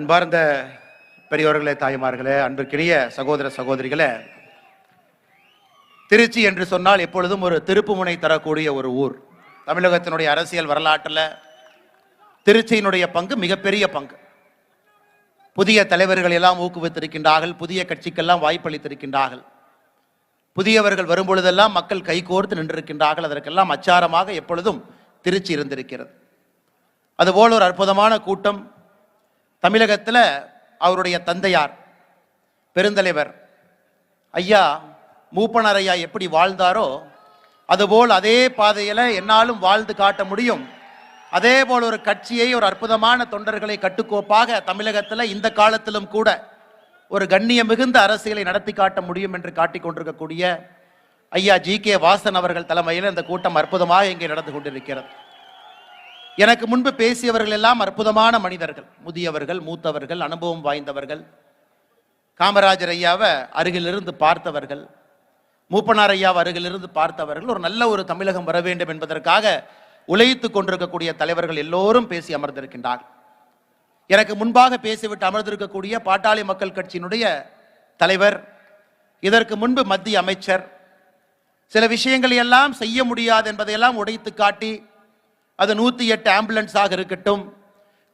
அன்பார்ந்த பெரியோர்களே தாய்மார்களே அன்பிற்கினிய சகோதர சகோதரிகளே திருச்சி என்று சொன்னால் எப்பொழுதும் ஒரு திருப்புமுனை தரக்கூடிய ஒரு ஊர். தமிழகத்தினுடைய அரசியல் வரலாற்றில் திருச்சியினுடைய பங்கு மிகப்பெரிய பங்கு. புதிய தலைவர்கள் எல்லாம் ஊக்குவித்திருக்கின்றார்கள் புதிய கட்சிக்கெல்லாம் வாய்ப்பளித்திருக்கின்றார்கள். புதியவர்கள் வரும்பொழுதெல்லாம் மக்கள் கைகோர்த்து நின்றிருக்கின்றார்கள். அதற்கெல்லாம் அச்சாரமாக எப்பொழுதும் திருச்சி இருந்திருக்கிறது. அதுபோல் ஒரு அற்புதமான கூட்டம் தமிழகத்தில் அவருடைய தந்தையார் பெருந்தலைவர் ஐயா மூப்பனார் ஐயா எப்படி வாழ்ந்தாரோ அதுபோல் அதே பாதையில் என்னாலும் வாழ்ந்து காட்ட முடியும். அதே போல் ஒரு கட்சியை ஒரு அற்புதமான தொண்டர்களை கட்டுக்கோப்பாக தமிழகத்தில் இந்த காலத்திலும் கூட ஒரு கண்ணிய மிகுந்த அரசியலை நடத்தி காட்ட முடியும் என்று காட்டிக் கொண்டிருக்கக்கூடிய ஐயா ஜி கே வாசன் அவர்கள் தலைமையில் இந்த கூட்டம் அற்புதமாக இங்கே நடந்து கொண்டிருக்கிறது. எனக்கு முன்பு பேசியவர்கள் எல்லாம் அற்புதமான மனிதர்கள். முதியவர்கள் மூத்தவர்கள் அனுபவம் வாய்ந்தவர்கள். காமராஜர் ஐயாவை அருகிலிருந்து பார்த்தவர்கள். மூப்பனார் ஐயாவை அருகிலிருந்து பார்த்தவர்கள். ஒரு நல்ல ஒரு தமிழகம் வர வேண்டும் என்பதற்காக உழைத்து கொண்டிருக்கக்கூடிய தலைவர்கள் எல்லோரும் பேசி அமர்ந்திருக்கின்றார் எனக்கு முன்பாக பேசிவிட்டு அமர்ந்திருக்கக்கூடிய பாட்டாளி மக்கள் கட்சியினுடைய தலைவர் இதற்கு முன்பு மத்திய அமைச்சர். சில விஷயங்களை எல்லாம் செய்ய முடியாது என்பதையெல்லாம் உடைத்து காட்டி அது நூற்றி எட்டு ஆம்புலன்ஸாக இருக்கட்டும்.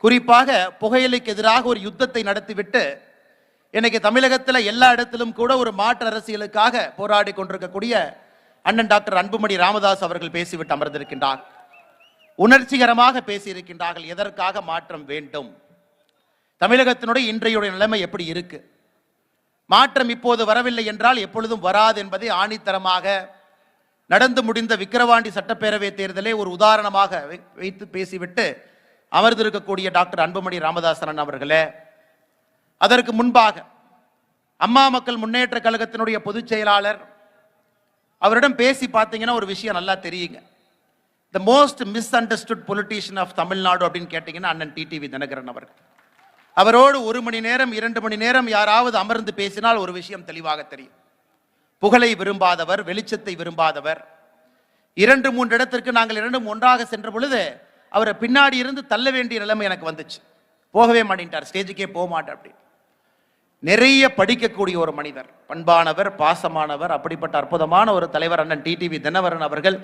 குறிப்பாக புகையிலைக்கு எதிராக ஒரு யுத்தத்தை நடத்திவிட்டு இன்னைக்கு தமிழகத்தில் எல்லா இடத்திலும் கூட ஒரு மாற்று அரசியலுக்காக போராடி கொண்டிருக்கக்கூடிய அண்ணன் டாக்டர் அன்புமணி ராமதாஸ் அவர்கள் பேசிவிட்டு அமர்ந்திருக்கின்றார். உணர்ச்சிகரமாக பேசியிருக்கின்றார்கள் எதற்காக மாற்றம் வேண்டும்? தமிழகத்தினுடைய இன்றையுடைய நிலைமை எப்படி இருக்கு? மாற்றம் இப்போது வரவில்லை என்றால் எப்பொழுதும் வராது என்பதை ஆணித்தரமாக நடந்து முடிந்த விக்கிரவாண்டி சட்டப்பேரவை தேர்தலை ஒரு உதாரணமாக வை- வைத்து பேசிவிட்டு அமர்ந்திருக்கக்கூடிய டாக்டர் அன்புமணி ராமதாசரன் அவர்களே அதற்கு முன்பாக அம்மா மக்கள் முன்னேற்ற கழகத்தினுடைய பொதுச் செயலாளர் அவரிடம் பேசி பார்த்தீங்கன்னா ஒரு விஷயம் நல்லா தெரியுங்க. The most misunderstood politician of Tamil Nadu அப்படின்னு கேட்டிங்கன்னா அண்ணன் டிடிவி தினகரன் அவர்கள். அவரோடு ஒரு மணி நேரம் இரண்டு மணி நேரம் யாராவது அமர்ந்து பேசினால் ஒரு விஷயம் தெளிவாக தெரியும். புகழை விரும்பாதவர் வெளிச்சத்தை விரும்பாதவர். இரண்டு மூன்று இடத்திற்கு நாங்கள் இரண்டும் ஒன்றாக சென்ற பொழுது அவரை பின்னாடி இருந்து தள்ள வேண்டிய நிலைமை எனக்கு வந்துச்சு. போகவே மாட்டேன்ட்டார். ஸ்டேஜுக்கே போக மாட்டேன் அப்படின்னு நிறைய படிக்கக்கூடிய ஒரு மனிதர். பண்பானவர் பாசமானவர் அப்படிப்பட்ட அற்புதமான ஒரு தலைவர் அண்ணன் டிடிவி தினவரன் அவர்கள்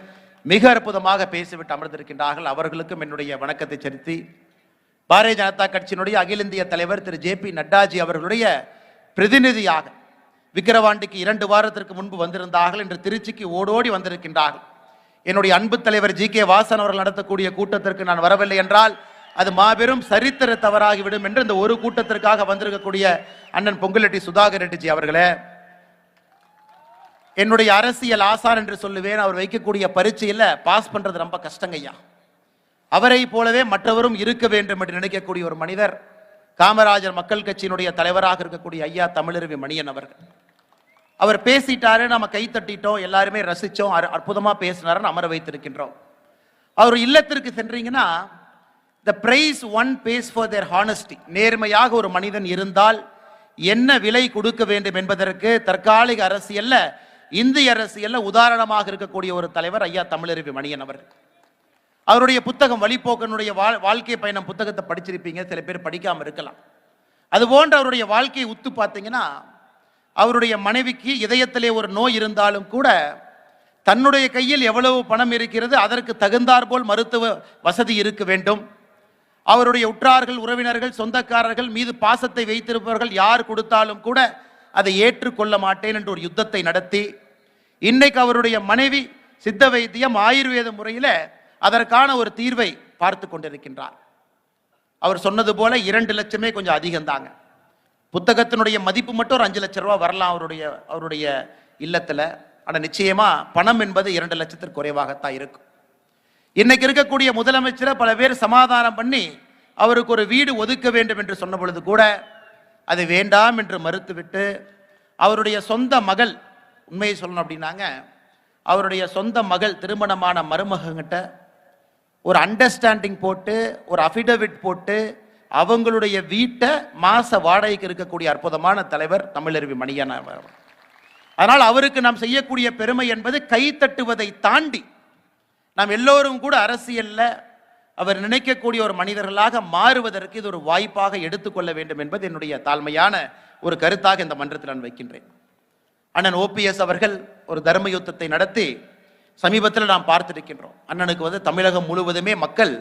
மிக அற்புதமாக பேசிவிட்டு அமர்ந்திருக்கின்றார்கள். அவர்களுக்கும் என்னுடைய வணக்கத்தை செலுத்தி பாரதிய ஜனதா கட்சியினுடைய அகில இந்திய தலைவர் திரு ஜே பி நட்டாஜி அவர்களுடைய பிரதிநிதியாக விக்கிரவாண்டிக்கு இரண்டு வாரத்திற்கு முன்பு வந்திருந்தார்கள் என்று திருச்சிக்கு ஓடோடி வந்திருக்கின்றார்கள். என்னுடைய அன்பு தலைவர் ஜி கே வாசன் அவர்கள் நடத்தக்கூடிய கூட்டத்திற்கு நான் வரவில்லை என்றால் அது மாபெரும் சரித்திர தவறாகிவிடும் என்று இந்த ஒரு கூட்டத்திற்காக வந்திருக்கக்கூடிய அண்ணன் பொங்குலெட்டி சுதாகர் ரெட்டிஜி அவர்களே. என்னுடைய அரசியல் ஆசான் என்று சொல்லுவேன் அவர் வைக்கக்கூடிய பரீட்சையில் பாஸ் பண்ணுறது ரொம்ப கஷ்டங்கய்யா அவரை போலவே மற்றவரும் இருக்க வேண்டும் என்று நினைக்கக்கூடிய ஒரு மனிதர் காமராஜர் மக்கள் கட்சியினுடைய தலைவராக இருக்கக்கூடிய ஐயா தமிழருவி மணியன் அவர்கள். அவர் பேசிட்டாரு நம்ம கை தட்டிட்டோம் எல்லாருமே ரசிச்சோம் அற்ப- அற்புதமா பேசினாருன்னு அமர வைத்திருக்கின்றோம். அவர் இல்லத்திற்கு சென்றீங்கன்னா the price one pays for their honesty நேர்மையாக ஒரு மனிதன் இருந்தால் என்ன விலை கொடுக்க வேண்டும் என்பதற்கு தற்காலிக அரசியல்ல இந்திய அரசியல்ல உதாரணமாக இருக்கக்கூடிய ஒரு தலைவர் ஐயா தமிழருவி மணியன் அவர் அவருடைய புத்தகம் வழிபோக்கனுடைய வாழ் வாழ்க்கை பயணம் புத்தகத்தை படிச்சிருப்பீங்க சில பேர் படிக்காமல் இருக்கலாம். அது போன்ற அவருடைய வாழ்க்கையை உத்து பார்த்தீங்கன்னா அவருடைய மனைவிக்கு இதயத்திலே ஒரு நோய் இருந்தாலும் கூட தன்னுடைய கையில் எவ்வளவு பணம் இருக்கிறது அதற்கு தகுந்தாற்போல் மருத்துவ வசதி இருக்க வேண்டும். அவருடைய உற்றார்கள் உறவினர்கள் சொந்தக்காரர்கள் மீது பாசத்தை வைத்திருப்பவர்கள் யார் கொடுத்தாலும் கூட அதை ஏற்றுக்கொள்ள மாட்டேன் என்று ஒரு யுத்தத்தை நடத்தி இன்னைக்கு அவருடைய மனைவி சித்த வைத்தியம் ஆயுர்வேத முறையில் அதற்கான ஒரு தீர்வை பார்த்து கொண்டிருக்கின்றார். அவர் சொன்னது போல இரண்டு லட்சமே கொஞ்சம் அதிகம்தாங்க. புத்தகத்தினுடைய மதிப்பு மட்டும் ஒரு அஞ்சு லட்ச ரூபா வரலாம் அவருடைய அவருடைய இல்லத்தில். ஆனால் நிச்சயமா பணம் என்பது இரண்டு லட்சத்திற்கு குறைவாகத்தான் இருக்கும். இன்னைக்கு இருக்கக்கூடிய முதலமைச்சரை பல பேர் சமாதானம் பண்ணி அவருக்கு ஒரு வீடு ஒதுக்க வேண்டும் என்று சொன்ன பொழுது கூட அது வேண்டாம் என்று மறுத்துவிட்டு அவருடைய சொந்த மகள் உண்மையை சொல்லணும் அப்படின்னாங்க அவருடைய சொந்த மகள் திருமணமான மருமகங்கிட்ட ஒரு அண்டர்ஸ்டாண்டிங் போட்டு ஒரு அஃபிடவிட் போட்டு அவங்களுடைய வீட்டை மாச வாடகைக்கு இருக்கக்கூடிய அற்புதமான தலைவர் தமிழருவி மணியன் அதனால் அவருக்கு நாம் செய்யக்கூடிய பெருமை என்பது கைத்தட்டுவதை தாண்டி நாம் எல்லோரும் கூட அரசியலில் அவர் நினைக்கக்கூடிய ஒரு மனிதர்களாக மாறுவதற்கு இது ஒரு வாய்ப்பாக எடுத்துக்கொள்ள வேண்டும் என்பது என்னுடைய தாழ்மையான ஒரு கருத்தாக இந்த மன்றத்தில் நான் வைக்கின்றேன். அண்ணன் ஓபிஎஸ் அவர்கள் ஒரு தர்ம யுத்தத்தை நடத்தி சமீபத்தில் நாம் பார்த்திருக்கின்றோம். அண்ணனுக்கு வந்து தமிழகம் முழுவதுமே மக்கள்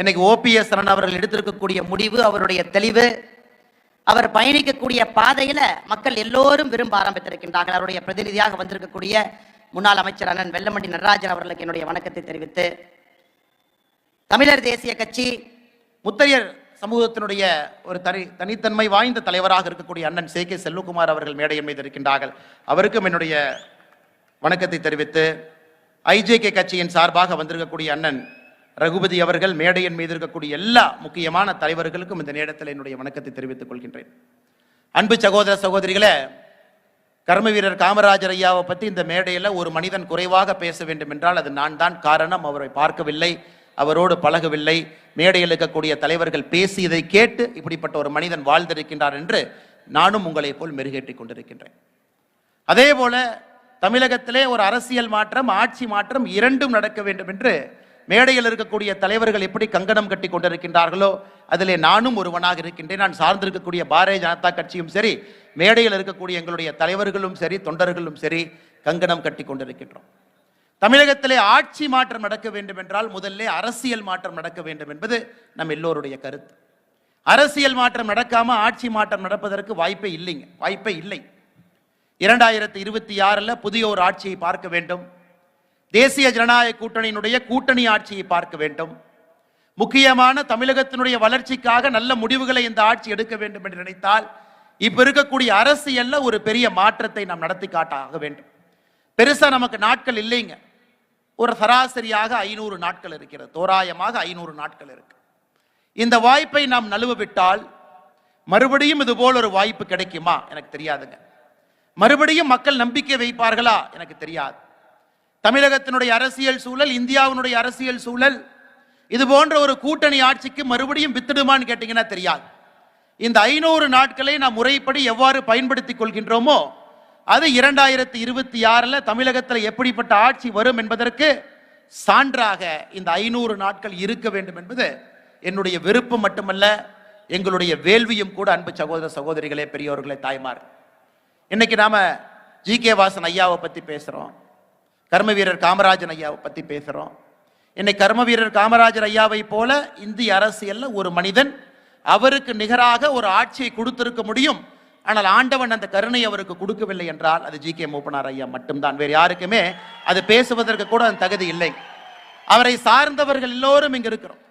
இன்னைக்கு ஓபிஎஸ் அரண் அவர்கள் எடுத்திருக்கக்கூடிய முடிவு அவருடைய தெளிவு. அவர் பயணிக்கக்கூடிய பாதையில மக்கள் எல்லோரும் விரும்ப ஆரம்பித்திருக்கின்றார்கள். அவருடைய பிரதிநிதியாக வந்திருக்கக்கூடிய முன்னாள் அமைச்சர் அண்ணன் வெல்லமண்டி நடராஜன் அவர்களுக்கு என்னுடைய வணக்கத்தை தெரிவித்து தமிழர் தேசிய கட்சி முத்தையர் சமூகத்தினுடைய ஒரு தனி தனித்தன்மை வாய்ந்த தலைவராக இருக்கக்கூடிய அண்ணன் சே கே செல்வகுமார் அவர்கள் மேடையின் மீது இருக்கின்றார்கள். அவருக்கும் என்னுடைய வணக்கத்தை தெரிவித்து ஐஜேகே கட்சியின் சார்பாக வந்திருக்கக்கூடிய அண்ணன் ரகுபதி அவர்கள் மேடையின் மீது இருக்கக்கூடிய எல்லா முக்கியமான தலைவர்களுக்கும் இந்த நேரத்தில் என்னுடைய வணக்கத்தை தெரிவித்துக் கொள்கின்றேன். அன்பு சகோதர சகோதரிகளே கர்ம வீரர் காமராஜர் ஐயாவை பற்றி இந்த மேடையில் ஒரு மனிதன் குறைவாக பேச வேண்டும் என்றால் அது நான் தான் காரணம். அவரை பார்க்கவில்லை அவரோடு பழகவில்லை. மேடையில் இருக்கக்கூடிய தலைவர்கள் பேசியதை கேட்டு இப்படிப்பட்ட ஒரு மனிதன் வாழ்ந்திருக்கின்றார் என்று நானும் உங்களை போல் மெருகேற்றிக் கொண்டிருக்கின்றேன். அதே போல தமிழகத்திலே ஒரு அரசியல் மாற்றம் ஆட்சி மாற்றம் இரண்டும் நடக்க வேண்டும் என்று மேடையில் இருக்கக்கூடிய தலைவர்கள் எப்படி கங்கணம் கட்டி கொண்டிருக்கின்றார்களோ அதிலே நானும் ஒருவனாக இருக்கின்றேன். நான் சார்ந்திருக்கக்கூடிய பாரதிய ஜனதா கட்சியும் சரி மேடையில் இருக்கக்கூடிய எங்களுடைய தலைவர்களும் சரி தொண்டர்களும் சரி கங்கணம் கட்டி கொண்டிருக்கின்றோம். தமிழகத்திலே ஆட்சி மாற்றம் நடக்க வேண்டும் என்றால் முதல்ல அரசியல் மாற்றம் நடக்க வேண்டும் என்பது நம் எல்லோருடைய கருத்து. அரசியல் மாற்றம் நடக்காம ஆட்சி மாற்றம் நடப்பதற்கு வாய்ப்பே இல்லைங்க வாய்ப்பே இல்லை. இரண்டாயிரத்தி இருபத்தி ஆறில் புதிய ஒரு ஆட்சியை பார்க்க வேண்டும். தேசிய ஜனநாயக கூட்டணியினுடைய கூட்டணி ஆட்சியை பார்க்க வேண்டும். முக்கியமான தமிழகத்தினுடைய வளர்ச்சிக்காக நல்ல முடிவுகளை இந்த ஆட்சி எடுக்க வேண்டும் என்று நினைத்தால் இப்ப இருக்கக்கூடிய அரசியல்ல ஒரு பெரிய மாற்றத்தை நாம் நடத்தி காட்டாக வேண்டும். பெருசா நமக்கு நாட்கள் இல்லைங்க. ஒரு சராசரியாக ஐநூறு நாட்கள் இருக்கிறது. தோராயமாக ஐநூறு நாட்கள் இருக்கு. இந்த வாய்ப்பை நாம் நழுவ விட்டால் மறுபடியும் இது போல் ஒரு வாய்ப்பு கிடைக்குமா? எனக்கு தெரியாதுங்க. மறுபடியும் மக்கள் நம்பிக்கை வைப்பார்களா? எனக்கு தெரியாது. தமிழகத்தினுடைய அரசியல் சூழல் இந்தியாவினுடைய அரசியல் சூழல் இது போன்ற ஒரு கூட்டணி ஆட்சிக்கு மறுபடியும் வித்துடுமான்னு கேட்டீங்கன்னா தெரியாது. இந்த ஐநூறு நாட்களை நாம் முறைப்படி எவ்வாறு பயன்படுத்திக் கொள்கின்றோமோ அது இரண்டாயிரத்தி இருபத்தி ஆறில் தமிழகத்தில் எப்படிப்பட்ட ஆட்சி வரும் என்பதற்கு சான்றாக இந்த ஐநூறு நாட்கள் இருக்க வேண்டும் என்பது என்னுடைய விருப்பம் மட்டுமல்ல எங்களுடைய வேள்வியும் கூட அன்பு சகோதர சகோதரிகளே பெரியோர்களே தாய்மார் இன்னைக்கு நாம ஜி கே வாசன் ஐயாவை பத்தி பேசுறோம். கர்ம வீரர் காமராஜன் ஐயாவை பற்றி பேசுகிறோம் என்னை கர்ம வீரர் காமராஜர் ஐயாவை போல இந்திய அரசியலில் ஒரு மனிதன் அவருக்கு நிகராக ஒரு ஆட்சியை கொடுத்திருக்க முடியும். ஆனால் ஆண்டவன் அந்த கருணை அவருக்கு கொடுக்கவில்லை என்றால் அது ஜி கே மூப்பனார் ஐயா மட்டும்தான். வேறு யாருக்குமே அது பேசுவதற்கு கூட அந்த தகுதி இல்லை. அவரை சார்ந்தவர்கள் எல்லோரும் இங்கே இருக்கிறோம்.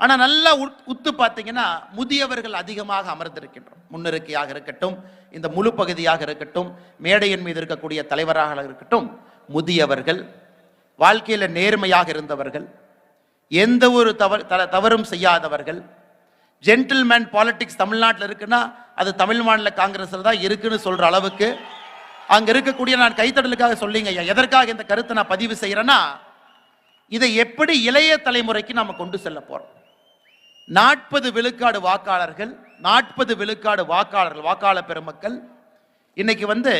ஆனால் நல்லா உத்து பார்த்தீங்கன்னா முதியவர்கள் அதிகமாக அமர்ந்திருக்கின்றோம். முன்னிருக்கையாக இருக்கட்டும் இந்த முழு பகுதியாக இருக்கட்டும் மேடையின் மீது இருக்கக்கூடிய தலைவராக இருக்கட்டும் முதியவர்கள் வாழ்க்கையில் நேர்மையாக இருந்தவர்கள் எந்த ஒரு தவறு தவறும் செய்யாதவர்கள் ஜென்டில்மேன் பாலிட்டிக்ஸ் தமிழ்நாட்டில் இருக்குன்னா அது தமிழ் மாநில காங்கிரஸில் தான் இருக்குன்னு சொல்கிற அளவுக்கு அங்கே இருக்கக்கூடிய நான் கைத்தடலுக்காக சொல்லிங்க ஐயா. எதற்காக இந்த கருத்தை நான் பதிவு செய்கிறேன்னா இதை எப்படி இளைய தலைமுறைக்கு நம்ம கொண்டு செல்ல போகிறோம் நாற்பது விழுக்காடு வாக்காளர்கள் நாற்பது விழுக்காடு வாக்காளர்கள் வாக்காளர் பெருமக்கள் இன்னைக்கு வந்து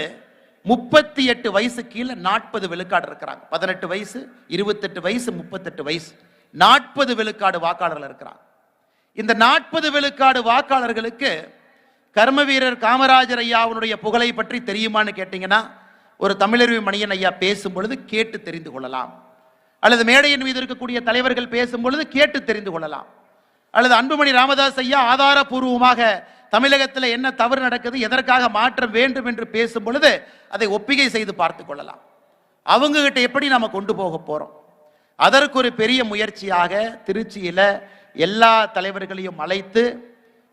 முப்பத்தி எட்டு வயசு கீழே நாற்பது விழுக்காடு இருக்கிறாங்க. பதினெட்டு வயசு இருபத்தெட்டு வயசு முப்பத்தெட்டு வயசு. நாற்பது விழுக்காடு வாக்காளர்கள் இருக்கிறாங்க. இந்த நாற்பது விழுக்காடு வாக்காளர்களுக்கு கர்ம வீரர் காமராஜர் ஐயாவுடைய புகழை பற்றி தெரியுமான்னு கேட்டீங்கன்னா ஒரு தமிழருவி மணியன் ஐயா பேசும் பொழுது கேட்டு தெரிந்து கொள்ளலாம். அல்லது மேடையின் மீது இருக்கக்கூடிய தலைவர்கள் பேசும் பொழுது கேட்டு தெரிந்து கொள்ளலாம். அல்லது அன்புமணி ராமதாஸ் ஐயா ஆதாரபூர்வமாக தமிழகத்தில் என்ன தவறு நடக்குது எதற்காக மாற்றம் வேண்டும் என்று பேசும் பொழுது அதை ஒப்பிகை செய்து பார்த்து கொள்ளலாம். அவங்ககிட்ட எப்படி நாம் கொண்டு போக போகிறோம் அதற்கு ஒரு பெரிய முயற்சியாக திருச்சியில் எல்லா தலைவர்களையும் அழைத்து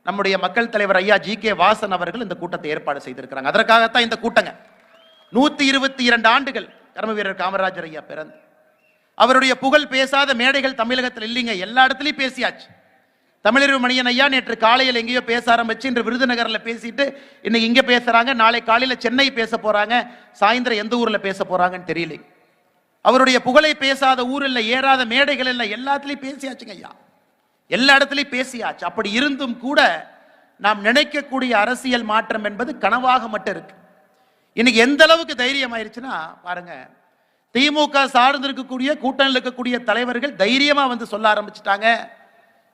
நம்முடைய மக்கள் தலைவர் ஐயா ஜி கே வாசன் அவர்கள் இந்த கூட்டத்தை ஏற்பாடு செய்திருக்கிறாங்க. அதற்காகத்தான் இந்த கூட்டங்க. நூற்றி இருபத்தி இரண்டு ஆண்டுகள் கர்ம வீரர் காமராஜர் ஐயா பிறந்து. அவருடைய புகழ் பேசாத மேடைகள் தமிழகத்தில் இல்லைங்க எல்லா இடத்துலையும் பேசியாச்சு. தமிழறிவு மணியன் ஐயா நேற்று காலையில் எங்கேயோ பேச ஆரம்பிச்சு இன்று விருதுநகரில் பேசிட்டு இன்னைக்கு இங்கே பேசுகிறாங்க நாளை காலையில் சென்னை பேச போகிறாங்க சாயந்தரம் எந்த ஊரில் பேச போகிறாங்கன்னு தெரியல. அவருடைய புகழை பேசாத ஊரில் ஏறாத மேடைகள் இல்லை எல்லாத்துலேயும் பேசியாச்சுங்க ஐயா. எல்லா இடத்துலையும் பேசியாச்சு. அப்படி இருந்தும் கூட நாம் நினைக்கக்கூடிய அரசியல் மாற்றம் என்பது கனவாக மட்டும் இருக்கு. இன்னைக்கு எந்த அளவுக்கு தைரியம் ஆயிருச்சுன்னா பாருங்க. திமுக சார்ந்து இருக்கக்கூடிய கூட்டணியில் இருக்கக்கூடிய தலைவர்கள் தைரியமாக வந்து சொல்ல ஆரம்பிச்சிட்டாங்க.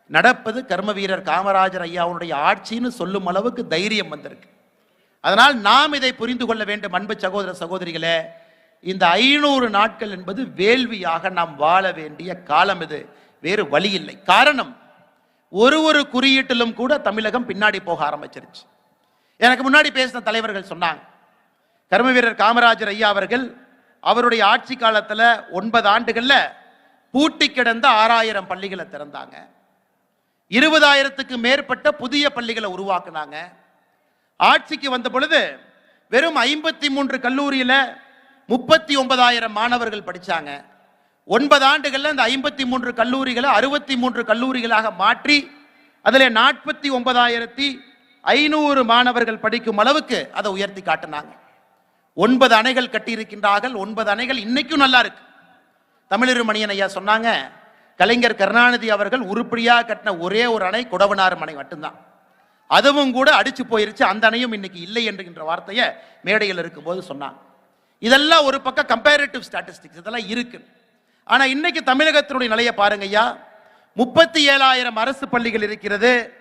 நடப்பது கர்ம வீரர் காமராஜர் ஐயாவுடைய ஆட்சின்னு சொல்லும் அளவுக்கு தைரியம் வந்திருக்கு. அதனால் நாம் இதை புரிந்து கொள்ள வேண்டும் அன்பு சகோதர சகோதரிகளே. இந்த ஐநூறு நாட்கள் என்பது வேள்வியாக நாம் வாழ வேண்டிய காலம் இது. வேறு வழி இல்லை. காரணம் ஒரு ஒரு குறியீட்டிலும் கூட தமிழகம் பின்னாடி போக ஆரம்பிச்சிருச்சு. எனக்கு முன்னாடி பேசின தலைவர்கள் சொன்னாங்க கர்ம வீரர் காமராஜர் ஐயா அவர்கள் அவருடைய ஆட்சி காலத்தில் ஒன்பது ஆண்டுகளில் பூட்டி கிடந்த ஆறாயிரம் பள்ளிகளை திறந்தாங்க. இருபதாயிரத்துக்கு மேற்பட்ட புதிய பள்ளிகளை உருவாக்குனாங்க. ஆட்சிக்கு வந்த பொழுது வெறும் ஐம்பத்தி மூன்று கல்லூரியில் முப்பத்தி ஒன்பதாயிரம் மாணவர்கள் படித்தாங்க ஒன்பது ஆண்டுகளில் அந்த ஐம்பத்தி மூன்று கல்லூரிகளை அறுபத்தி மூன்று கல்லூரிகளாக மாற்றி அதில் நாற்பத்தி ஒன்பதாயிரத்தி ஐநூறு மாணவர்கள் படிக்கும் அளவுக்கு அதை உயர்த்தி காட்டினாங்க. ஒன்பது அணைகள் கட்டியிருக்கின்றார்கள். ஒன்பது அணைகள் இன்னைக்கும் நல்லா இருக்கு. தமிழர் மணியன் ஐயா சொன்னாங்க கலைஞர் கருணாநிதி அவர்கள் உருப்படியாக கட்டின ஒரே ஒரு அணை குடவனார் அணை மட்டும்தான். அதுவும் கூட அடிச்சு போயிருச்சு. அந்த அணையும் இன்னைக்கு இல்லை என்கின்ற வார்த்தையை மேடையில் இருக்கும்போது சொன்னாங்க இதெல்லாம் ஒரு பக்கம் கம்பேரிட்டிவ் ஸ்டாட்டிஸ்டிக்ஸ் இதெல்லாம் இருக்கு. ஆனா இன்னைக்கு தமிழகத்தினுடைய நிலையை பாருங்க ஐயா. முப்பத்தி ஏழாயிரம் அரசு பள்ளிகள் இருக்கிறது.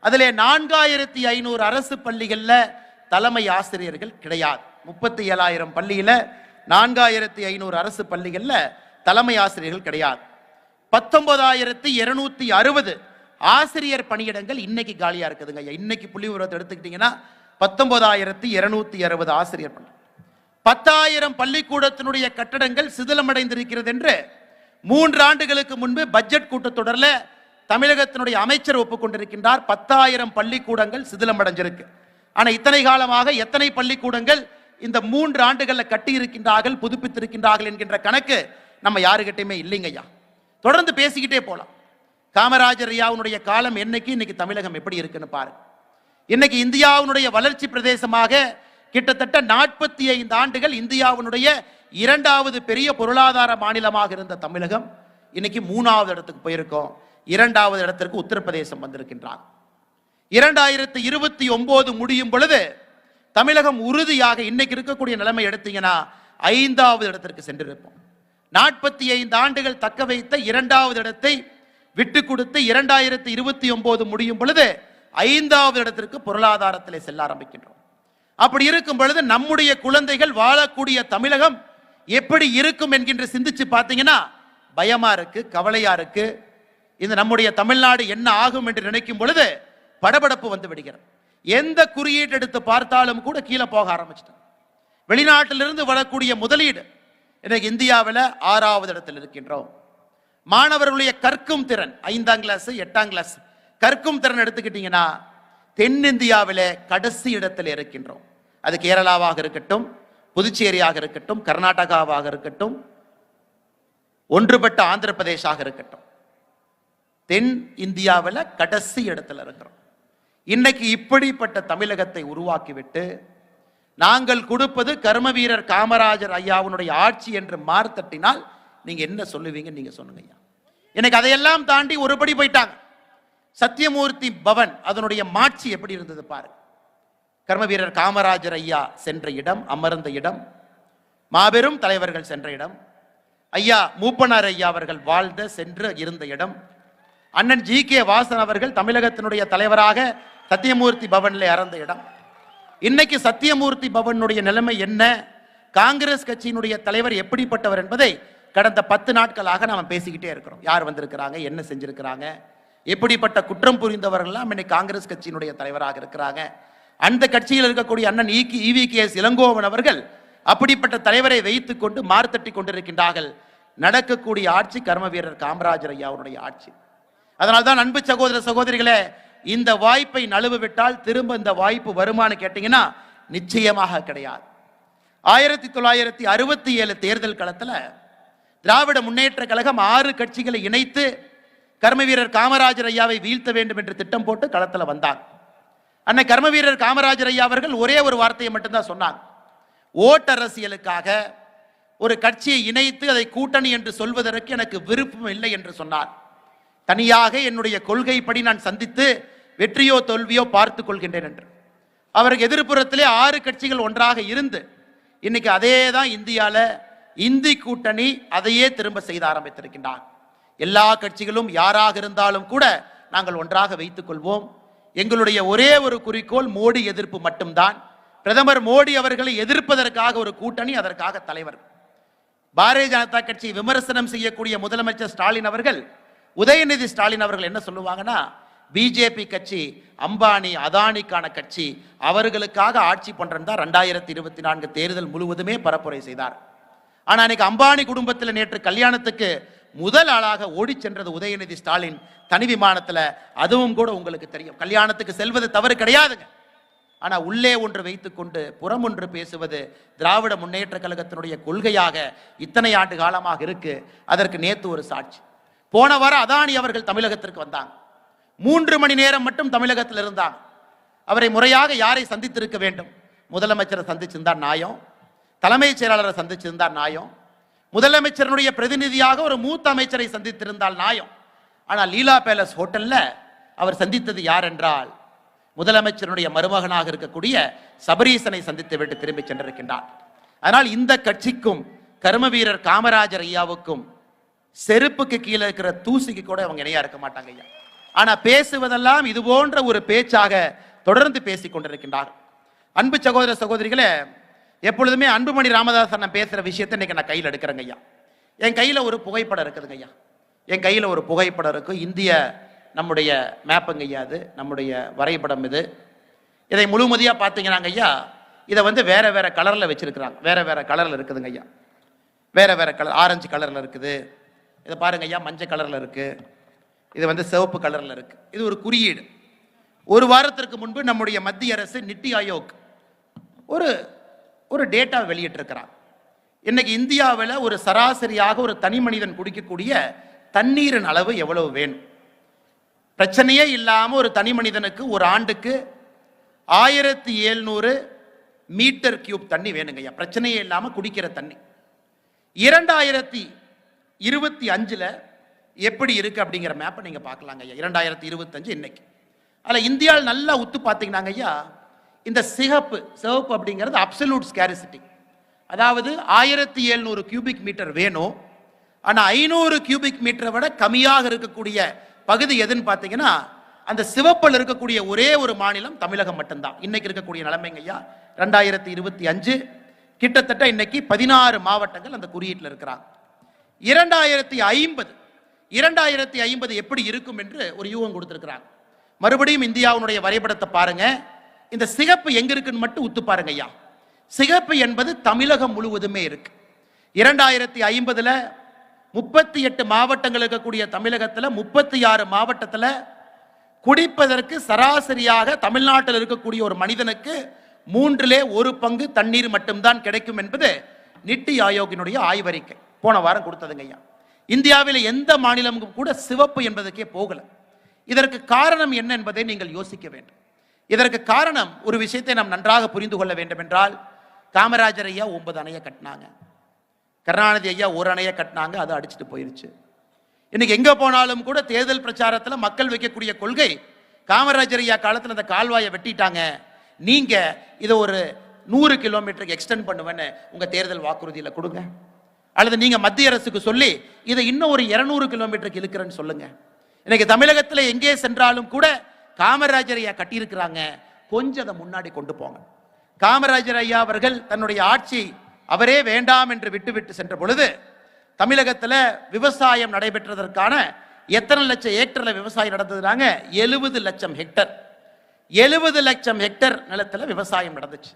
அதிலே நான்காயிரத்தி ஐநூறு அரசு பள்ளிகளில் தலைமை ஆசிரியர்கள் கிடையாது. முப்பத்தி ஏழாயிரம் பள்ளியில் நான்காயிரத்தி ஐநூறு அரசு பள்ளிகளில் தலைமை ஆசிரியர்கள் கிடையாது. பத்தொன்பதாயிரத்தி இருநூத்தி அறுபது ஆசிரியர் பணியிடங்கள் இன்னைக்கு காலியா இருக்குதுங்க ஐயா. இன்னைக்கு புள்ளி விவரத்தை எடுத்துக்கிட்டீங்கன்னா பத்தொன்பதாயிரத்தி இருநூத்தி அறுபது ஆசிரியர் பணி. பத்தாயிரம் பள்ளிக்கூடத்தினுடைய கட்டடங்கள் சிதிலமடைந்திருக்கிறது என்று மூன்று ஆண்டுகளுக்கு முன்பு பட்ஜெட் கூட்டத்தொடரில் தமிழகத்தினுடைய அமைச்சர் ஒப்புக்கொண்டிருக்கின்றார். பத்தாயிரம் பள்ளிக்கூடங்கள் சிதிலமடைஞ்சிருக்கு. ஆனால் இத்தனை காலமாக எத்தனை பள்ளிக்கூடங்கள் இந்த மூன்று ஆண்டுகளில் கட்டியிருக்கின்றார்கள் புதுப்பித்திருக்கின்றார்கள் என்கின்ற கணக்கு நம்ம யாருக்கிட்டையுமே இல்லைங்கய்யா தொடர்ந்து பேசிக்கிட்டே போகலாம் காமராஜர் ஐயாவுடைய காலம் என்னைக்கு இன்னைக்கு தமிழகம் எப்படி இருக்குன்னு பாருங்க. இன்னைக்கு இந்தியாவினுடைய வளர்ச்சி பிரதேசமாக கிட்டத்தட்ட நாற்பத்தி ஐந்து ஆண்டுகள் இந்தியாவினுடைய இரண்டாவது பெரிய பொருளாதார மாநிலமாக இருந்த தமிழகம் இன்னைக்கு மூணாவது இடத்துக்கு போயிருக்கோம். இரண்டாவது இடத்திற்கு உத்தரப்பிரதேசம் வந்திருக்கின்றார் இரண்டாயிரத்தி இருபத்தி ஒன்பது முடியும் பொழுது தமிழகம் உறுதியாக இன்னைக்கு இருக்கக்கூடிய நிலைமை எடுத்தீங்கன்னா ஐந்தாவது இடத்திற்கு சென்றிருப்போம். நாற்பத்தி ஐந்து ஆண்டுகள் தக்க வைத்த இரண்டாவது இடத்தை விட்டு கொடுத்து இரண்டாயிரத்தி இருபத்தி ஒன்பது முடியும் பொழுது ஐந்தாவது இடத்திற்கு பொருளாதாரத்தில் செல்ல ஆரம்பிக்கின்றோம். அப்படி இருக்கும் பொழுது நம்முடைய குழந்தைகள் வாழக்கூடிய தமிழகம் எப்படி இருக்கும் என்கின்ற சிந்திச்சு பார்த்தீங்கன்னா பயமா இருக்கு கவலையா இருக்கு. இந்த நம்முடைய தமிழ்நாடு என்ன ஆகும் என்று நினைக்கும் பொழுது படபடப்பு வந்து விடுகிறது. எந்த குறியீடு எடுத்து பார்த்தாலும் கூட கீழே போக ஆரம்பிச்சிட்டோம் வெளிநாட்டிலிருந்து வரக்கூடிய முதலீடு இன்னைக்கு இந்தியாவில் ஆறாவது இடத்தில் இருக்கின்றோம். மாணவர்களுடைய கற்கும் திறன் ஐந்தாம் கிளாஸ் எட்டாம் கிளாஸ் கற்கும் திறன் எடுத்துக்கிட்டீங்கன்னா தென்னிந்தியாவில் கடைசி இடத்தில் இருக்கின்றோம். அது கேரளாவாக இருக்கட்டும் புதுச்சேரியாக இருக்கட்டும் கர்நாடகாவாக இருக்கட்டும் ஒன்றுபட்ட ஆந்திர பிரதேசாக இருக்கட்டும். தென் இந்தியாவில் கடைசி இடத்துல இருக்கிறோம். இன்னைக்கு இப்படிப்பட்ட தமிழகத்தை உருவாக்கிவிட்டு நாங்கள் கொடுப்பது கர்ம வீரர் காமராஜர் ஐயாவுடைய ஆட்சி என்று மார்த்தட்டினால் நீங்க என்ன சொல்லுவீங்க நீங்க சொல்லுங்க ஐயா. எனக்கு அதையெல்லாம் தாண்டி ஒருபடி போயிட்டாங்க. சத்தியமூர்த்தி பவன் அதனுடைய மாட்சி எப்படி இருந்தது பாருங்க கர்ம வீரர் காமராஜர் ஐயா சென்ற இடம் அமர்ந்த இடம் மாபெரும் தலைவர்கள் சென்ற இடம் ஐயா மூப்பனார் ஐயா அவர்கள் வாழ்ந்த சென்று இருந்த இடம் அண்ணன் ஜி கே வாசன் அவர்கள் தமிழகத்தினுடைய தலைவராக சத்தியமூர்த்தி பவனில் இறந்த இடம். இன்னைக்கு சத்தியமூர்த்தி பவனுடைய நிலைமை என்ன? காங்கிரஸ் கட்சியினுடைய தலைவர் எப்படிப்பட்டவர் என்பதை கடந்த பத்து நாட்களாக நாம் பேசிக்கிட்டே இருக்கிறோம். யார் வந்திருக்கிறாங்க? என்ன செஞ்சிருக்கிறாங்க? எப்படிப்பட்ட குற்றம் புரிந்தவர்கள்லாம் இன்னைக்கு காங்கிரஸ் கட்சியினுடைய தலைவராக இருக்கிறாங்க. அந்த கட்சியில் இருக்கக்கூடிய அண்ணன் ஈகி E V K S Elangovan அவர்கள் அப்படிப்பட்ட தலைவரை வைத்துக் கொண்டு மார்த்தட்டி கொண்டிருக்கின்றார்கள். நடக்கக்கூடிய ஆட்சி கர்ம வீரர் காமராஜர் ஐயா அவருடைய ஆட்சி. அதனால்தான் அன்பு சகோதர சகோதரிகளே இந்த வாய்ப்பை நழுவு விட்டால் திரும்ப இந்த வாய்ப்பு வருமானு கேட்டீங்கன்னா நிச்சயமாக கிடையாது. ஆயிரத்தி தொள்ளாயிரத்தி அறுபத்தி ஏழு தேர்தல் களத்தில் திராவிட முன்னேற்ற கழகம் ஆறு கட்சிகளை இணைத்து கர்ம வீரர் காமராஜர் ஐயாவை வீழ்த்த வேண்டும் என்று திட்டம் போட்டு களத்தில் வந்தார். அன்னை கர்ம வீரர் காமராஜர் ஐயா அவர்கள் ஒரே ஒரு வார்த்தையை மட்டும்தான் சொன்னாங்க ஓட்டரசியலுக்காக ஒரு கட்சியை இணைத்து அதை கூட்டணி என்று சொல்வதற்கு எனக்கு விருப்பம் இல்லை என்று சொன்னார். தனியாக என்னுடைய கொள்கைப்படி நான் சந்தித்து வெற்றியோ தோல்வியோ பார்த்து கொள்கின்றேன் என்று. அவருக்கு எதிர்ப்புறத்திலே ஆறு கட்சிகள் ஒன்றாக இருந்து இன்னைக்கு அதே தான் இந்தியாவில் இந்தி கூட்டணி அதையே திரும்ப செய்த ஆரம்பித்திருக்கின்றார். எல்லா கட்சிகளும் யாராக இருந்தாலும் கூட நாங்கள் ஒன்றாக வைத்துக் கொள்வோம். எங்களுடைய ஒரே ஒரு குறிக்கோள் மோடி எதிர்ப்பு மட்டும்தான். பிரதமர் மோடி அவர்களை எதிர்ப்பதற்காக ஒரு கூட்டணி அதற்காக தலைவர். பாரதிய ஜனதா கட்சி விமர்சனம் செய்யக்கூடிய முதலமைச்சர் ஸ்டாலின் அவர்கள் உதயநிதி ஸ்டாலின் அவர்கள் என்ன சொல்லுவாங்கன்னா பிஜேபி கட்சி அம்பானி அதானிக்கான கட்சி அவர்களுக்காக ஆட்சி பண்றேன் தான் ரெண்டாயிரத்தி இருபத்தி நான்கு தேர்தல் முழுவதுமே பரப்புரை செய்தார். ஆனா அன்னைக்கு அம்பானி குடும்பத்தில் நேற்று கல்யாணத்துக்கு முதல் ஆளாக ஓடி சென்றது உதயநிதி ஸ்டாலின் தனி விமானத்துல. அதுவும் கூட உங்களுக்கு தெரியும். கல்யாணத்துக்கு செல்வது தவறு கிடையாதுங்க. ஆனா உள்ளே ஒன்று வைத்துக்கொண்டு புறம் ஒன்று பேசுவது திராவிட முன்னேற்ற கழகத்தினுடைய கொள்கையாக இத்தனை ஆண்டு காலமாக இருக்கு. அதற்கு நேத்து ஒரு சாட்சி. போன வாரம் அதானி அவர்கள் தமிழகத்திற்கு வந்தாங்க. மூன்று மணி நேரம் மட்டும் தமிழகத்தில் இருந்தாங்க. அவரை முறையாக யாரை சந்தித்திருக்க வேண்டும்? முதலமைச்சரை சந்திச்சிருந்தா நாயம். தலைமைச் செயலாளரை சந்திச்சிருந்தா நாயம். முதலமைச்சருடைய பிரதிநிதியாக ஒரு மூத்த அமைச்சரை சந்தித்திருந்தால் நாயம். ஆனால் லீலா பேலஸ் ஹோட்டலில் அவர் சந்தித்தது யார் என்றால் முதலமைச்சருடைய மருமகனாக இருக்கக்கூடிய சபரீசனை சந்தித்து விட்டு திரும்பி சென்றிருக்கின்றார். அதனால் இந்த கட்சிக்கும் கர்ம வீரர் காமராஜர் ஐயாவுக்கும் செருப்புக்கு கீழே இருக்கிற தூசிக்கு கூட அவங்க இணையா இருக்க மாட்டாங்க ஐயா. ஆனா பேசுவதெல்லாம் இது போன்ற ஒரு பேச்சாக தொடர்ந்து பேசிக் கொண்டிருக்கின்றார். அன்பு சகோதர சகோதரிகளே எப்பொழுதுமே அன்புமணி ராமதாசன் நான் பேசுற விஷயத்தை இன்னைக்கு நான் கையில் எடுக்கிறேங்க ஐயா. என் கையில ஒரு புகைப்படம் இருக்குதுங்க ஐயா. என் கையில ஒரு புகைப்படம் இருக்கு. இந்திய நம்முடைய மேப்புங்க ஐயா அது. நம்முடைய வரைபடம் இது. இதை முழுமதியா பார்த்தீங்கன்னாங்க ஐயா இதை வந்து வேற வேற கலர்ல வச்சிருக்கிறாங்க. வேற வேற கலர்ல இருக்குதுங்க ஐயா. வேற வேற கலர் ஆரஞ்சு கலர்ல இருக்குது. இதை பாருங்க ஐயா மஞ்சள் கலர்ல இருக்கு. இது வந்து சிவப்பு கலரில் இருக்கு. இது ஒரு குறியீடு. ஒரு வாரத்திற்கு முன்பு நம்முடைய மத்திய அரசு நித்தி ஆயோக் ஒரு ஒரு டேட்டா வெளியிட்டிருக்கிறார். இன்னைக்கு இந்தியாவில் ஒரு சராசரியாக ஒரு தனி மனிதன் குடிக்கக்கூடிய தண்ணீரின் அளவு எவ்வளவு வேணும்? பிரச்சனையே இல்லாமல் ஒரு தனி மனிதனுக்கு ஒரு ஆண்டுக்கு ஆயிரத்தி எழுநூறு மீட்டர் கியூப் தண்ணி வேணுங்கய்யா. பிரச்சனையே இல்லாமல் குடிக்கிற தண்ணி. இரண்டாயிரத்தி இருபத்தி அஞ்சில் எப்படி இருக்கு அப்படிங்கிற மேப்பை நீங்க பார்க்கலாங்க ஐயா. இரண்டாயிரத்தி இருபத்தஞ்சு இன்னைக்கு. அதில் இந்தியாவில் நல்லா உத்து பார்த்தீங்கன்னாங்க ஐயா இந்த சிகப்பு சிவப்பு அப்படிங்கிறது அப்சல்யூட் ஸ்கேரிசிட்டி அதாவது ஆயிரத்தி எழுநூறு கியூபிக் மீட்டர் வேணும். ஆனால் ஐநூறு கியூபிக் மீட்டரை விட கம்மியாக இருக்கக்கூடிய பகுதி எதுன்னு பார்த்தீங்கன்னா அந்த சிவப்பில் இருக்கக்கூடிய ஒரே ஒரு மாநிலம் தமிழகம் மட்டும்தான். இன்னைக்கு இருக்கக்கூடிய நிலைமைங்க ஐயா ரெண்டாயிரத்தி இருபத்தி அஞ்சு. கிட்டத்தட்ட இன்னைக்கு பதினாறு மாவட்டங்கள் அந்த குறியீட்டில் இருக்கிறாங்க. இரண்டாயிரத்தி ஐம்பது இரண்டாயிரத்தி ஐம்பது எப்படி இருக்கும் என்று ஒரு யூகம் கொடுத்துருக்கிறாங்க. மறுபடியும் இந்தியாவுடைய வரைபடத்தை பாருங்க. இந்த சிகப்பு எங்க இருக்குன்னு மட்டும் உத்து பாருங்க ஐயா. சிகப்பு என்பது தமிழகம் முழுவதுமே இருக்கு. இரண்டாயிரத்தி ஐம்பதுல முப்பத்தி எட்டு மாவட்டங்கள் இருக்கக்கூடிய தமிழகத்துல முப்பத்தி ஆறு மாவட்டத்துல குடிப்பதற்கு சராசரியாக தமிழ்நாட்டில் இருக்கக்கூடிய ஒரு மனிதனுக்கு மூன்றிலே ஒரு பங்கு தண்ணீர் மட்டும்தான் கிடைக்கும் என்பது நிட்டி ஆயோகினுடைய ஆய்வறிக்கை. போன வாரம் கொடுத்ததுங்க ஐயா. இந்தியாவில் எந்த மாநிலமும் கூட சிவப்பு என்பதற்கே போகல. இதற்கு காரணம் என்ன என்பதை நீங்கள் யோசிக்க வேண்டும். இதற்கு காரணம் ஒரு விஷயத்தை நாம் நன்றாக புரிந்து கொள்ள வேண்டும் என்றால் காமராஜர் ஐயா ஒன்பது அணையை கட்டினாங்க. கருணாநிதி ஐயா ஒரு அணையை கட்டினாங்க அது அடிச்சுட்டு போயிருச்சு. இன்னைக்கு எங்கே போனாலும் கூட தேர்தல் பிரச்சாரத்தில் மக்கள் வைக்கக்கூடிய கொள்கை காமராஜர் ஐயா காலத்தில் அந்த கால்வாயை வெட்டிட்டாங்க. நீங்கள் இதை ஒரு நூறு கிலோமீட்டருக்கு எக்ஸ்டெண்ட் பண்ணுவேன்னு உங்கள் தேர்தல் வாக்குறுதியில் கொடுங்க. அல்லது நீங்க மத்திய அரசுக்கு சொல்லி இதை இன்னும் ஒரு இருநூறு கிலோமீட்டருக்கு இழுக்கிறேன்னு சொல்லுங்க. இன்னைக்கு தமிழகத்துல எங்கே சென்றாலும் கூட காமராஜர் ஐயா கட்டியிருக்கிறாங்க. கொஞ்சம் அதை முன்னாடி கொண்டு போங்க. காமராஜர் ஐயா அவர்கள் தன்னுடைய ஆட்சி அவரே வேண்டாம் என்று விட்டுவிட்டு சென்ற பொழுது தமிழகத்துல விவசாயம் நடைபெற்றதற்கான எத்தனை லட்சம் ஏக்கர்ல விவசாயம் நடந்ததுனாங்க? எழுபது லட்சம் ஹெக்டர். எழுபது லட்சம் ஹெக்டர் நிலத்துல விவசாயம் நடந்துச்சு.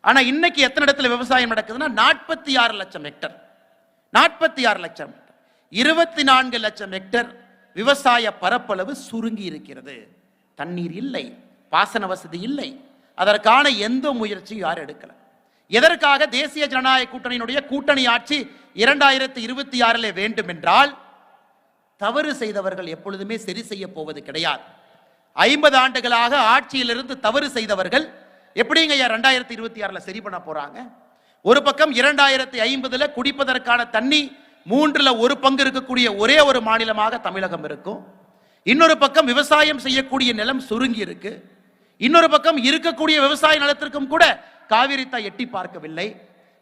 ஆனா இன்னைக்கு எத்தனை இடத்துல விவசாயம் நடக்குதுன்னா நாற்பத்தி ஆறு லட்சம் ஹெக்டர். நாற்பத்தி ஆறு லட்சம். இருபத்தி நான்கு லட்சம் ஹெக்டர் விவசாய பரப்பளவு சுருங்கி இருக்கிறது. தண்ணீர் இல்லை பாசன வசதி இல்லை. அதற்கான எந்த முயற்சியும் யாரும் எடுக்கல. எதற்காக தேசிய ஜனநாயக கூட்டணியினுடைய கூட்டணி ஆட்சி இரண்டாயிரத்தி இருபத்தி ஆறிலே வேண்டும் என்றால் தவறு செய்தவர்கள் எப்பொழுதுமே சரி செய்ய போவது கிடையாது. ஐம்பது ஆண்டுகளாக ஆட்சியிலிருந்து தவறு செய்தவர்கள் எப்படிங்க ஐயா ரெண்டாயிரத்தி இருபத்தி ஆறில் சரி பண்ண போறாங்க? ஒரு பக்கம் இரண்டாயிரத்தி ஐம்பதுல குடிப்பதற்கான தண்ணி மூன்றுல ஒரு பங்கு இருக்கக்கூடிய ஒரே ஒரு மாநிலமாக தமிழகம் இருக்கும். இன்னொரு பக்கம் விவசாயம் செய்யக்கூடிய நிலம் சுருங்கி இருக்கு. இன்னொரு பக்கம் இருக்கக்கூடிய விவசாய நிலத்திற்கும் கூட காவிரி தாய் எட்டி பார்க்கவில்லை.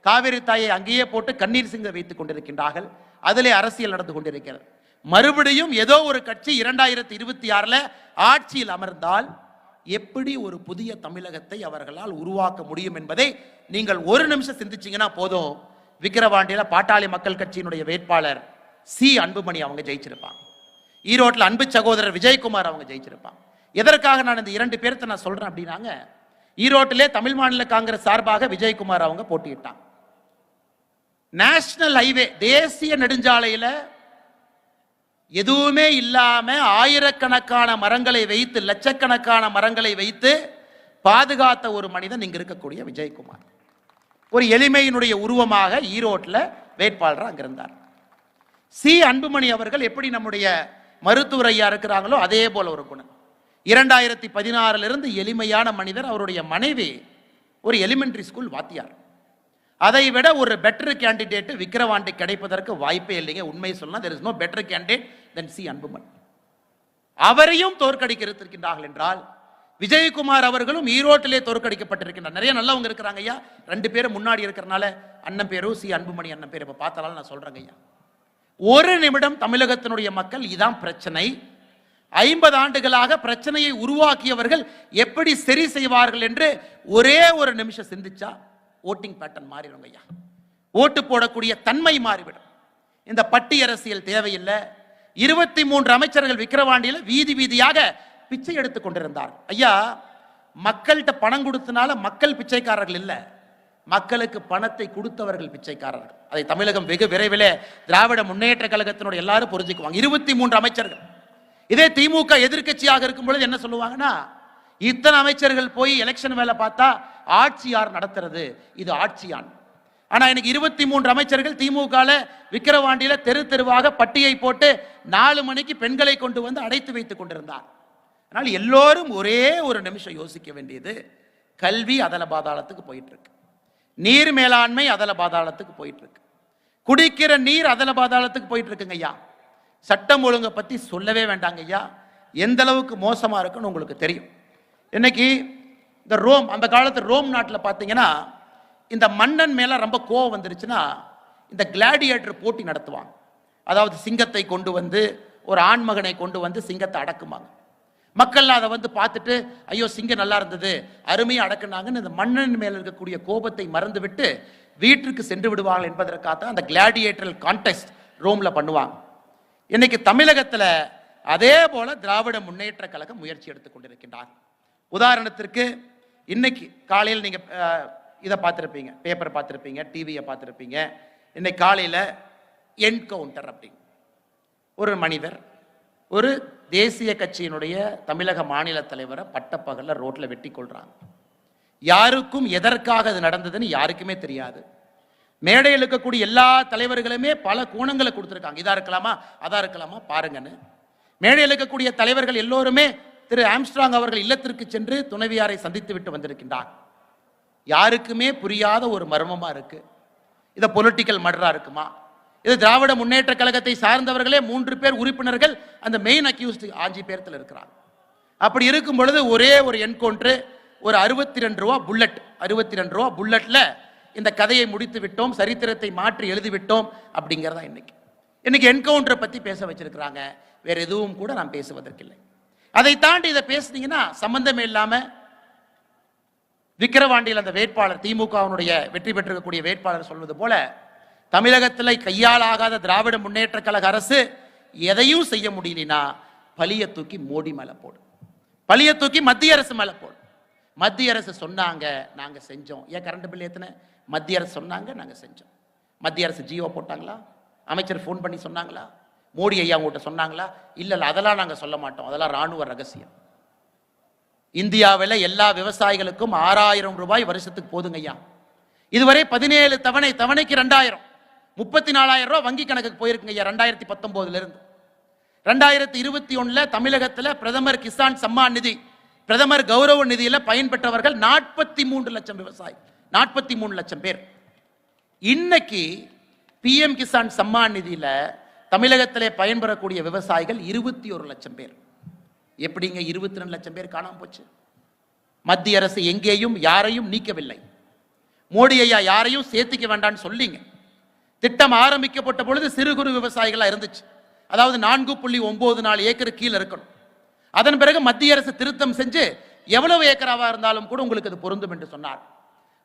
காவிரி தாயை அங்கேயே போட்டு கண்ணீர் சிங்க வைத்துக் கொண்டிருக்கின்றார்கள். அதிலே அரசியல் நடந்து கொண்டிருக்கிறது. மறுபடியும் ஏதோ ஒரு கட்சி இரண்டாயிரத்தி இருபத்தி ஆறுல ஆட்சியில் அமர்ந்தால் எப்படி ஒரு புதிய தமிழகத்தை அவர்களால் உருவாக்க முடியும் என்பதை நீங்கள் ஒரு நிமிஷம் சிந்திச்சீங்கன்னா போதும். விக்கிரவாண்டியில் பாட்டாளி மக்கள் கட்சியினுடைய வேட்பாளர் சி. அன்புமணி அவங்க ஜெயிச்சிருப்பாங்க. ஈரோட்டில் அன்பு சகோதரர் விஜயகுமார் அவங்க ஜெயிச்சிருப்பாங்க. எதற்காக நான் இந்த இரண்டு பேர்த்த நான் சொல்கிறேன் அப்படின்னாங்க ஈரோட்டிலே தமிழ் மாநில காங்கிரஸ் சார்பாக விஜயகுமார் அவங்க போட்டியிட்டாங்க. நேஷனல் ஹைவே தேசிய நெடுஞ்சாலையில் எதுவுமே இல்லாம ஆயிரக்கணக்கான மரங்களை வைத்து லட்சக்கணக்கான மரங்களை வைத்து பாதுகாத்த ஒரு மனிதன் இங்க இருக்கக்கூடிய விஜயகுமார். ஒரு எளிமையினுடைய உருவமாக ஈரோட்டில் வேட்பாளர் அங்கிருந்தார் சி. அன்புமணி அவர்கள் எப்படி நம்முடைய மருத்துவர் ஐயா இருக்கிறாங்களோ அதே போல ஒரு குணம். இரண்டாயிரத்தி பதினாறுல இருந்து எளிமையான மனிதர் அவருடைய மனைவி ஒரு எலிமெண்ட்ரி ஸ்கூல் வாத்தியார். அதை விட ஒரு பெட்டர் கேண்டிடேட் விக்கிரவாண்டி கிடைப்பதற்கு வாய்ப்பே இல்லைங்க. உண்மை சொல்லலாம் there is no better candidate than C Anbumani அவரையும் தோற்கடிக்க என்றால் விஜயகுமார் அவர்களும் ஈரோட்டிலே தோற்கடிக்கப்பட்டிருக்கின்றார் நிறைய நல்லவங்க இருக்கிறாங்க ஐயா. ரெண்டு பேரும் முன்னாடி இருக்கிறனால அண்ணன் பேரும் சி அன்புமணி அண்ணன் பேர். இப்போ பார்த்தாலும் நான் சொல்கிறேங்க ஐயா. ஒரு நிமிடம் தமிழகத்தினுடைய மக்கள் இதான் பிரச்சனை. ஐம்பது ஆண்டுகளாக பிரச்சனையை உருவாக்கியவர்கள் எப்படி சரி செய்வார்கள் என்று ஒரே ஒரு நிமிஷம் சிந்திச்சா? ஓட்டிங் பேட்டர்ன் மாறிடும் ஐயா. ஓட்டு போடக்கூடிய தன்மை மாறிவிடும். இந்த பட்டி அரசியல் தேவையில்லை. இருபத்தி மூன்று அமைச்சர்கள் விக்கிரவாண்டியில் வீதி வீதியாக பிச்சை எடுத்து கொண்டிருந்தார் ஐயா மக்கள்கிட்ட பணம் கொடுத்தனால மக்கள் பிச்சைக்காரர்கள் இல்லை. மக்களுக்கு பணத்தை கொடுத்தவர்கள் பிச்சைக்காரர்கள். அதை தமிழகம் வெகு விரைவில் திராவிட முன்னேற்ற கழகத்தினுடைய எல்லாரும் புரிஞ்சுக்குவாங்க. இருபத்தி மூன்று அமைச்சர்கள். இதே திமுக எதிர்க்கட்சியாக இருக்கும் பொழுது என்ன சொல்லுவாங்கன்னா இத்தனை அமைச்சர்கள் போய் எலெக்ஷன் வேலை பார்த்தா ஆட்சியார் நடத்துறது இது ஆட்சியான். ஆனா எனக்கு இருபத்தி மூன்று அமைச்சர்கள் திமுகல விக்கிரவாண்டியில தெரு தெருவாக பட்டியை போட்டு நாலு மணிக்கு பெண்களை கொண்டு வந்து அடைத்து வைத்துக் கொண்டிருந்தார். அதனால் எல்லோரும் ஒரே ஒரு நிமிஷம் யோசிக்க வேண்டியது கல்வி அதல பாதாளத்துக்கு போயிட்டு இருக்கு நீர் மேலாண்மை அதல பாதாளத்துக்கு போயிட்டு இருக்கு குடிக்கிற நீர் அதல பாதாளத்துக்கு போயிட்டு இருக்குங்க ஐயா. சட்டம் ஒழுங்கை பத்தி சொல்லவே வேண்டாங்க ஐயா. எந்த அளவுக்கு மோசமா இருக்குன்னு உங்களுக்கு தெரியும். இன்னைக்கு இந்த ரோம் அந்த காலத்து ரோம் நாட்டில் பார்த்தீங்கன்னா இந்த மன்னன் மேலே ரொம்ப கோவம் வந்துருச்சுன்னா இந்த கிளாடியேட்டர் போட்டி நடத்துவாங்க. அதாவது சிங்கத்தை கொண்டு வந்து ஒரு ஆண்மகனை கொண்டு வந்து சிங்கத்தை அடக்குமாங்க. மக்கள் அதை வந்து பார்த்துட்டு ஐயோ சிங்கம் நல்லா இருந்தது அருமையாக அடக்குனாங்கன்னு இந்த மன்னன் மேலே இருக்கக்கூடிய கோபத்தை மறந்துவிட்டு வீட்டிற்கு சென்று விடுவார்கள் என்பதற்காக தான் அந்த கிளாடியேட்டரல் கான்டெஸ்ட் ரோமில் பண்ணுவாங்க. இன்னைக்கு தமிழகத்தில் அதே போல திராவிட முன்னேற்ற கழகம் முயற்சி எடுத்துக் கொண்டிருக்கின்றார் உதாரணத்திற்கு இன்னைக்கு காலையில் நீங்கள் இதை பார்த்துருப்பீங்க பேப்பர் பார்த்துருப்பீங்க டிவியை பார்த்துருப்பீங்க. இன்னைக்கு காலையில் என்கவுண்டர் அப்படின்னு. ஒரு மனிதர் ஒரு தேசிய கட்சியினுடைய தமிழக மாநில தலைவரை பட்டப்பகலில் ரோட்டில் வெட்டி கொள்கிறாங்க யாருக்கும் எதற்காக அது நடந்ததுன்னு யாருக்குமே தெரியாது. மேடையில் இருக்கக்கூடிய எல்லா தலைவர்களுமே பல கோணங்களை கொடுத்துருக்காங்க. இதாக இருக்கலாமா அதாக இருக்கலாமா பாருங்கன்னு. மேடையில் இருக்கக்கூடிய தலைவர்கள் எல்லோருமே திரு ஆம்ஸ்ட்ராங் அவர்கள் இல்லத்திற்கு சென்று துணைவியாரை சந்தித்து விட்டு வந்திருக்கின்றார். யாருக்குமே புரியாத ஒரு மர்மமாக இருக்கு. இதை பொலிட்டிக்கல் மர்டராக இருக்குமா? இது திராவிட முன்னேற்ற கழகத்தை சார்ந்தவர்களே மூன்று பேர் உறுப்பினர்கள் அந்த மெயின் அக்யூஸ்ட் அஞ்சு பேர்த்தில் இருக்கிறாங்க அப்படி இருக்கும் பொழுது ஒரே ஒரு என்கவுண்ட்ரு ஒரு அறுபத்தி ரெண்டு ரூபா புல்லட் அறுபத்தி ரெண்டு ரூபா புல்லட்டில் இந்த கதையை முடித்து விட்டோம் சரித்திரத்தை மாற்றி எழுதிவிட்டோம் அப்படிங்கிறதா இன்னைக்கு. இன்னைக்கு என்கவுண்டரை பற்றி பேச வச்சிருக்கிறாங்க. வேற எதுவும் கூட நான் பேசுவதற்கில்லை. அதை தாண்டி இதை பேசுனீங்கன்னா சம்பந்தமே இல்லாம விக்கிரவாண்டியில் அந்த வேட்பாளர் திமுகவினுடைய வெற்றி பெற்றிருக்கக்கூடிய வேட்பாளர் சொல்வது போல தமிழகத்தில் கையாளாகாத திராவிட முன்னேற்ற கழக அரசு எதையும் செய்ய முடியலனா பழிய தூக்கி மோடி மேலே போடு. பழிய தூக்கி மத்திய அரசு மேலே போடு. மத்திய அரசு சொன்னாங்க நாங்கள் செஞ்சோம். ஏன் கரண்ட் பில் ஏற்றின மத்திய அரசு சொன்னாங்க நாங்கள் செஞ்சோம். மத்திய அரசு ஜியோ போட்டாங்களா? அமைச்சர் ஃபோன் பண்ணி சொன்னாங்களா? மோடி ஐயா உங்கள்கிட்ட சொன்னாங்களா? இல்லை இல்லை அதெல்லாம் நாங்கள் சொல்ல மாட்டோம். அதெல்லாம் ராணுவ ரகசியம். இந்தியாவில் எல்லா விவசாயிகளுக்கும் ஆறாயிரம் ரூபாய் வருஷத்துக்கு போதுங்க ஐயா. இதுவரை பதினேழு தவணை தவணைக்கு ரெண்டாயிரம். முப்பத்தி நாலாயிரம் ரூபாய் வங்கி கணக்குக்கு போயிருக்குங்க ஐயா ரெண்டாயிரத்தி பத்தொம்போதுலேருந்து ரெண்டாயிரத்தி இருபத்தி ஒன்றில் தமிழகத்தில் பிரதமர் கிசான் சம்மான் நிதி பிரதமர் கௌரவ நிதியில் பயன்பெற்றவர்கள் நாற்பத்தி மூன்று லட்சம் விவசாயி நாற்பத்தி மூணு லட்சம் பேர். இன்னைக்கு பிஎம் கிசான் சம்மான் நிதியில் தமிழகத்திலே பயன்பெறக்கூடிய விவசாயிகள் இருபத்தி ஒரு லட்சம் பேர். எப்படிங்க இருபத்தி ரெண்டு லட்சம் பேர் காணாம போச்சு? மத்திய அரசு எங்கேயும் யாரையும் நீக்கவில்லை. மோடி ஐயா யாரையும் சேர்த்திக்க வேண்டாம்னு சொல்லிங்க. திட்டம் ஆரம்பிக்கப்பட்ட பொழுது சிறு குறு விவசாயிகளா இருந்துச்சு. அதாவது நான்கு புள்ளி ஒன்பது நாலு ஏக்கர் கீழே இருக்கணும். அதன் பிறகு மத்திய அரசு திருத்தம் செஞ்சு எவ்வளவு ஏக்கராவாக இருந்தாலும் கூட உங்களுக்கு அது பொருந்தும் என்று சொன்னார்.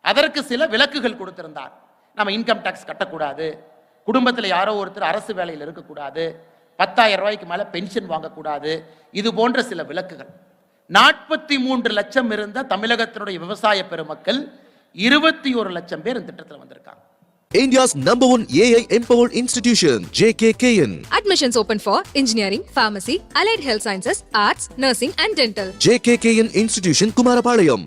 அதற்கு சில விலக்குகள் கொடுத்திருந்தார். நம்ம இன்கம் டேக்ஸ் கட்டக்கூடாது. குடும்பத்தில் யாரோ ஒருத்தர் அரசு வேலையில் இருக்கக்கூடாது பத்தாயிரம் ரூபாய்க்கு மேல பென்ஷன் வாங்கக்கூடாது இது போன்ற சில விலக்குகள் நாற்பத்தி மூன்று லட்சம் இருந்த தமிழகத்தினுடைய விவசாய பெருமக்கள் இருபத்தி ஒரு லட்சம் பேர் இந்த திட்டத்தில் வந்திருக்காங்க India's number one AI empowered institution, JKKN. Admissions open for engineering, pharmacy, allied health sciences, arts, nursing, and dental. JKKN Institution, Kumarapalayam.